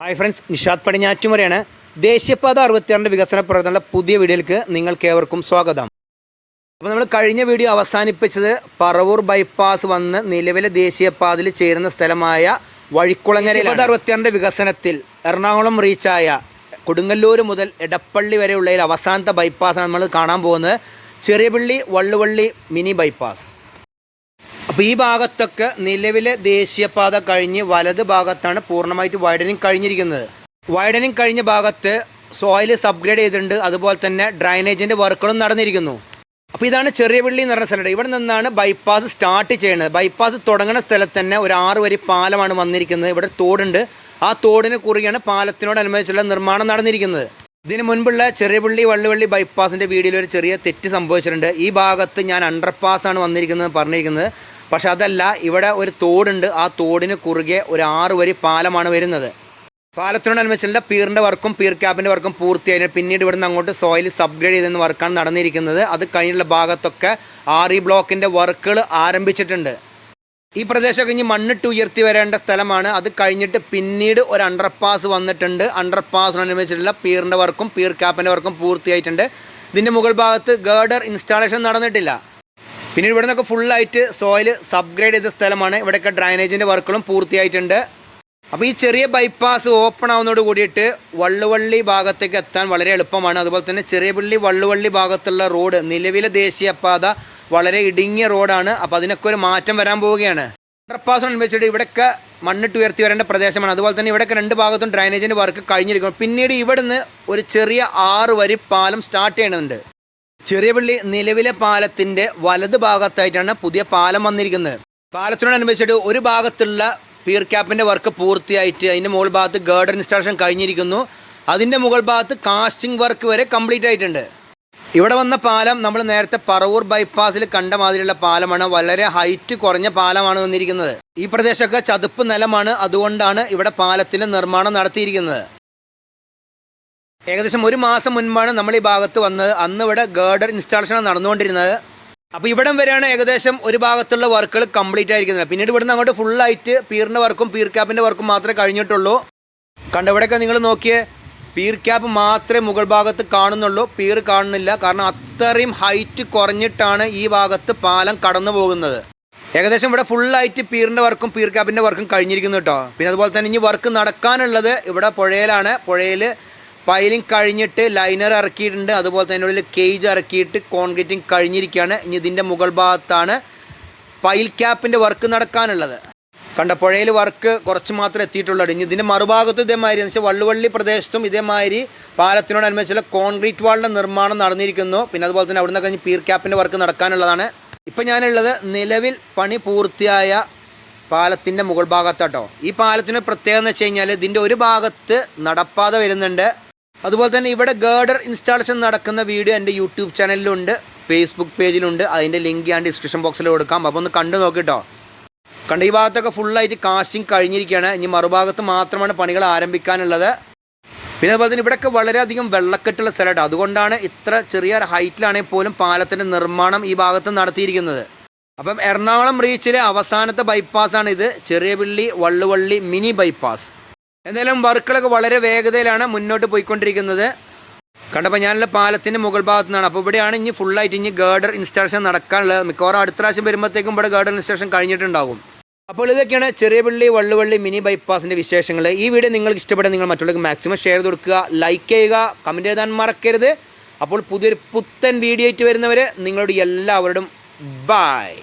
Hi friends Nishad പടിഞ്ഞാറ്റുമുറയാണ് ദേശീയപാത അറുപത്തിയാറിന്റെ വികസന പ്രവർത്തനങ്ങളുടെ പുതിയ വീഡിയോയിലേക്ക് നിങ്ങൾക്ക് ഏവർക്കും സ്വാഗതം. അപ്പോൾ നമ്മൾ കഴിഞ്ഞ വീഡിയോ അവസാനിപ്പിച്ചത് പറവൂർ ബൈപ്പാസ് വന്ന് നിലവിലെ ദേശീയപാതയിൽ ചേരുന്ന സ്ഥലമായ വഴിക്കുളങ്ങര അറുപത്തിയാറിന്റെ വികസനത്തിൽ എറണാകുളം റീച്ചായ കൊടുങ്ങല്ലൂർ മുതൽ എടപ്പള്ളി വരെയുള്ളതിൽ അവസാനത്തെ ബൈപ്പാസാണ് നമ്മൾ കാണാൻ പോകുന്നത്. ചെറിയപള്ളി വള്ളുവള്ളി മിനി ബൈപ്പാസ് അപ്പോൾ ഈ ഭാഗത്തൊക്കെ നിലവിലെ ദേശീയപാത കഴിഞ്ഞ് വലത് ഭാഗത്താണ് പൂർണമായിട്ട് വൈഡനിങ് കഴിഞ്ഞിരിക്കുന്നത്. വൈഡനിങ് കഴിഞ്ഞ ഭാഗത്ത് സോയിൽ സബ്ഗ്രേഡ് ചെയ്തിട്ടുണ്ട്. അതുപോലെ തന്നെ ഡ്രൈനേജിന്റെ വർക്കുകളും നടന്നിരിക്കുന്നു. അപ്പോൾ ഇതാണ് ചെറിയ പള്ളി എന്ന് പറഞ്ഞ സ്ഥലം. ഇവിടെ നിന്നാണ് ബൈപ്പാസ് സ്റ്റാർട്ട് ചെയ്യുന്നത്. ബൈപ്പാസ് തുടങ്ങുന്ന സ്ഥലത്ത് തന്നെ ഒരു ആറ് വരി പാലമാണ് വന്നിരിക്കുന്നത്. ഇവിടെ തോടുണ്ട്. ആ തോടിന് കുറുകെയാണ് പാലത്തിനോടനുബന്ധിച്ചുള്ള നിർമ്മാണം നടന്നിരിക്കുന്നത്. ഇതിന് മുൻപുള്ള ചെറിയപള്ളി വള്ളുവള്ളി ബൈപ്പാസിന്റെ വീഡിയോയിൽ ഒരു ചെറിയ തെറ്റ് സംഭവിച്ചിട്ടുണ്ട്. ഈ ഭാഗത്ത് ഞാൻ അണ്ടർപാസ് ആണ് വന്നിരിക്കുന്നത് പറഞ്ഞിരിക്കുന്നത്. പക്ഷെ അതല്ല ഇവിടെ ഒരു തോടുണ്ട്. ആ തോടിന് കുറുകെ ഒരു ആറ് വരി പാലമാണ് വരുന്നത്. പാലത്തിനോടനുബന്ധിച്ചുള്ള പീറിന്റെ വർക്കും പീർ ക്യാപ്പിന്റെ വർക്കും പൂർത്തിയായി. പിന്നീട് ഇവിടുന്ന് അങ്ങോട്ട് സോയിൽ സബ്ഗ്രേഡ് ചെയ്തെന്ന വർക്കാണ് നടന്നിരിക്കുന്നത്. അത് കഴിഞ്ഞുള്ള ഭാഗത്തൊക്കെ ആർ ഇ ബ്ലോക്കിന്റെ വർക്കുകൾ ആരംഭിച്ചിട്ടുണ്ട്. ഈ പ്രദേശമൊക്കെ ഇനി മണ്ണിട്ട് ഉയർത്തി വരേണ്ട സ്ഥലമാണ്. അത് കഴിഞ്ഞിട്ട് പിന്നീട് ഒരു അണ്ടർപാസ് വന്നിട്ടുണ്ട്. അണ്ടർപാസിനനുബന്ധിച്ചിട്ടുള്ള പീറിന്റെ വർക്കും പീർ ക്യാപ്പിന്റെ വർക്കും പൂർത്തിയായിട്ടുണ്ട്. ഇതിന്റെ മുകൾ ഭാഗത്ത് ഗേർഡർ ഇൻസ്റ്റാളേഷൻ നടന്നിട്ടില്ല. പിന്നീട് ഇവിടെ നിന്നൊക്കെ ഫുള്ളായിട്ട് സോയിൽ സബ്ഗ്രേഡ് ചെയ്ത സ്ഥലമാണ് ഇവിടെയൊക്കെ ഡ്രൈനേജിന്റെ വർക്കുകളും പൂർത്തിയായിട്ടുണ്ട്. അപ്പോൾ ഈ ചെറിയ ബൈപ്പാസ് ഓപ്പൺ ആവുന്നതോട് കൂടിയിട്ട് വള്ളുവള്ളി ഭാഗത്തേക്ക് എത്താൻ വളരെ എളുപ്പമാണ്. അതുപോലെ തന്നെ ചെറിയ പള്ളി വള്ളുവള്ളി ഭാഗത്തുള്ള റോഡ് നിലവിലെ ദേശീയപാത വളരെ ഇടുങ്ങിയ റോഡാണ് അപ്പോൾ അതിനൊക്കെ ഒരു മാറ്റം വരാൻ പോവുകയാണ്. അണ്ടർപാസ് വെച്ചിട്ട് ഇവിടെയൊക്കെ മണ്ണിട്ട് ഉയർത്തി വരേണ്ട പ്രദേശമാണ്. അതുപോലെ തന്നെ ഇവിടെയൊക്കെ രണ്ട് ഭാഗത്തും ഡ്രൈനേജിന്റെ വർക്ക് കഴിഞ്ഞിരിക്കുന്നു. പിന്നീട് ഇവിടുന്ന് ഒരു ചെറിയ ആറ് വരി പാലം സ്റ്റാർട്ട് ചെയ്യണമെന്നുണ്ട് ചെറിയ പള്ളി നിലവിലെ പാലത്തിന്റെ വലത് ഭാഗത്തായിട്ടാണ് പുതിയ പാലം വന്നിരിക്കുന്നത്. പാലത്തിനോടനുബന്ധിച്ചിട്ട് ഒരു ഭാഗത്തുള്ള പീർ ക്യാപ്പിന്റെ വർക്ക് പൂർത്തിയായിട്ട് അതിന്റെ മുകൾ ഭാഗത്ത് ഗേർഡർ ഇൻസ്റ്റാളേഷൻ കഴിഞ്ഞിരിക്കുന്നു. അതിന്റെ മുകൾ ഭാഗത്ത് കാസ്റ്റിംഗ് വർക്ക് വരെ കംപ്ലീറ്റ് ആയിട്ടുണ്ട്. ഇവിടെ വന്ന പാലം നമ്മൾ നേരത്തെ പറവൂർ ബൈപ്പാസിൽ കണ്ട മാതിരിയുള്ള പാലമാണ്. വളരെ ഹൈറ്റ് കുറഞ്ഞ പാലമാണ് വന്നിരിക്കുന്നത്. ഈ പ്രദേശമൊക്കെ ചതുപ്പ് നിലമാണ്. അതുകൊണ്ടാണ് ഇവിടെ പാലത്തിന്റെ നിർമ്മാണം നടത്തിയിരിക്കുന്നത്. ഏകദേശം ഒരു മാസം മുൻപാണ് നമ്മൾ ഈ ഭാഗത്ത് വന്നത്. അന്ന് ഇവിടെ ഗേർഡർ ഇൻസ്റ്റാളേഷൻ നടന്നുകൊണ്ടിരുന്നത്. അപ്പോൾ ഇവിടം വരെയാണ് ഏകദേശം ഒരു ഭാഗത്തുള്ള വർക്കുകൾ കംപ്ലീറ്റ് ആയിരിക്കുന്നത്. പിന്നീട് ഇവിടുന്ന് അങ്ങോട്ട് ഫുള്ളായിട്ട് പീറിന്റെ വർക്കും പീർ ക്യാപ്പിന്റെ വർക്കും മാത്രമേ കഴിഞ്ഞിട്ടുള്ളൂ. കണ്ട ഇവിടെയൊക്കെ നിങ്ങൾ നോക്കിയേ പീർ ക്യാപ്പ് മാത്രമേ മുകൾ ഭാഗത്ത് കാണുന്നുള്ളൂ. പീർ കാണുന്നില്ല. കാരണം അത്രയും ഹൈറ്റ് കുറഞ്ഞിട്ടാണ് ഈ ഭാഗത്ത് പാലം കടന്നു പോകുന്നത്. ഏകദേശം ഇവിടെ ഫുള്ളായിട്ട് പീറിന്റെ വർക്കും പീർ ക്യാപ്പിന്റെ വർക്കും കഴിഞ്ഞിരിക്കുന്നു കേട്ടോ. പിന്നെ അതുപോലെ തന്നെ ഇനി വർക്ക് നടക്കാനുള്ളത് ഇവിടെ പുഴയിലാണ്. പുഴയിൽ പൈലിംഗ് കഴിഞ്ഞിട്ട് ലൈനർ ഇറക്കിയിട്ടുണ്ട്. അതുപോലെ തന്നെ ഉള്ളിൽ കേജ് ഇറക്കിയിട്ട് കോൺക്രീറ്റിംഗ് കഴിഞ്ഞിരിക്കുകയാണ്. ഇനി ഇതിന്റെ മുകൾ ഭാഗത്താണ് പൈൽ ക്യാപ്പിന്റെ വർക്ക് നടക്കാനുള്ളത്. കണ്ട പുഴയിൽ വർക്ക് കുറച്ച് മാത്രമേ എത്തിയിട്ടുള്ളൂ. ഇനി ഇതിന്റെ മറുഭാഗത്ത് ഇതേമാതിരി എന്ന് വെച്ചാൽ വള്ളുവള്ളി പ്രദേശത്തും ഇതേമാതിരി പാലത്തിനോടനുബന്ധിച്ചുള്ള കോൺക്രീറ്റ് വാളിന്റെ നിർമ്മാണം നടന്നിരിക്കുന്നു. പിന്നെ അതുപോലെ തന്നെ അവിടുന്ന് കഴിഞ്ഞ് പീർ ക്യാപ്പിന്റെ വർക്ക് നടക്കാനുള്ളതാണ്. ഇപ്പം ഞാനുള്ളത് നിലവിൽ പണി പൂർത്തിയായ പാലത്തിന്റെ മുകൾ ഭാഗത്താട്ടോ. ഈ പാലത്തിന് പ്രത്യേകത എന്ന് വെച്ച് കഴിഞ്ഞാൽ ഇതിന്റെ ഒരു ഭാഗത്ത് നടപ്പാത വരുന്നുണ്ട്. അതുപോലെ തന്നെ ഇവിടെ ഗേർഡർ ഇൻസ്റ്റാളേഷൻ നടക്കുന്ന വീഡിയോ എന്റെ യൂട്യൂബ് ചാനലിലുണ്ട് ഫേസ്ബുക്ക് പേജിലുണ്ട്. അതിന്റെ ലിങ്ക് ഞാൻ ഡിസ്ക്രിപ്ഷൻ ബോക്സിൽ കൊടുക്കാം. അപ്പോൾ ഒന്ന് കണ്ടു നോക്കിട്ടോ കണ്ട ഈ ഭാഗത്തൊക്കെ ഫുള്ളായിട്ട് കാസ്റ്റിംഗ് കഴിഞ്ഞിരിക്കുകയാണ്. ഇനി മറുഭാഗത്ത് മാത്രമാണ് പണികൾ ആരംഭിക്കാനുള്ളത്. പിന്നെ അതുപോലെ തന്നെ ഇവിടെയൊക്കെ വളരെയധികം വെള്ളക്കെട്ടുള്ള സ്ഥലമാണ് അതുകൊണ്ടാണ് ഇത്ര ചെറിയ ഹൈറ്റിലാണെങ്കിൽ പോലും പാലത്തിന്റെ നിർമ്മാണം ഈ ഭാഗത്ത് നടത്തിയിരിക്കുന്നത്. അപ്പം എറണാകുളം റീച്ചിലെ അവസാനത്തെ ബൈപ്പാസാണ് ഇത് ചെറിയ പള്ളി വള്ളുവള്ളി മിനി ബൈപ്പാസ് എന്തായാലും വർക്കുകളൊക്കെ വളരെ വേഗതയിലാണ് മുന്നോട്ട് പോയിക്കൊണ്ടിരിക്കുന്നത്. കണ്ടപ്പോൾ ഞാനുള്ള പാലത്തിന്റെ മുകൾ ഭാഗത്തു നിന്നാണ് അപ്പോൾ ഇവിടെയാണ് ഇനി ഫുള്ളായിട്ട് ഇനി ഗേർഡർ ഇൻസ്റ്റാളേഷൻ നടക്കാനുള്ളത്. മിക്കവാറും അടുത്ത പ്രാവശ്യം വരുമ്പോഴത്തേക്കും ഇവിടെ ഗേർഡർ ഇൻസ്റ്റാളേഷൻ കഴിഞ്ഞിട്ടുണ്ടാകും. അപ്പോൾ ഇതൊക്കെയാണ് ചെറിയ പള്ളി വള്ളുവള്ളി മിനി ബൈപ്പാസിന്റെ വിശേഷങ്ങൾ ഈ വീഡിയോ നിങ്ങൾക്ക് ഇഷ്ടപ്പെടാൻ നിങ്ങൾ മറ്റുള്ളവർക്ക് മാക്സിമം ഷെയർ കൊടുക്കുക ലൈക്ക് ചെയ്യുക കമന്റ് എഴുതാൻ മറക്കരുത്. അപ്പോൾ പുതിയൊരു പുത്തൻ വീഡിയോ ആയിട്ട് വരുന്നവർ നിങ്ങളോട് എല്ലാവരോടും ബായ്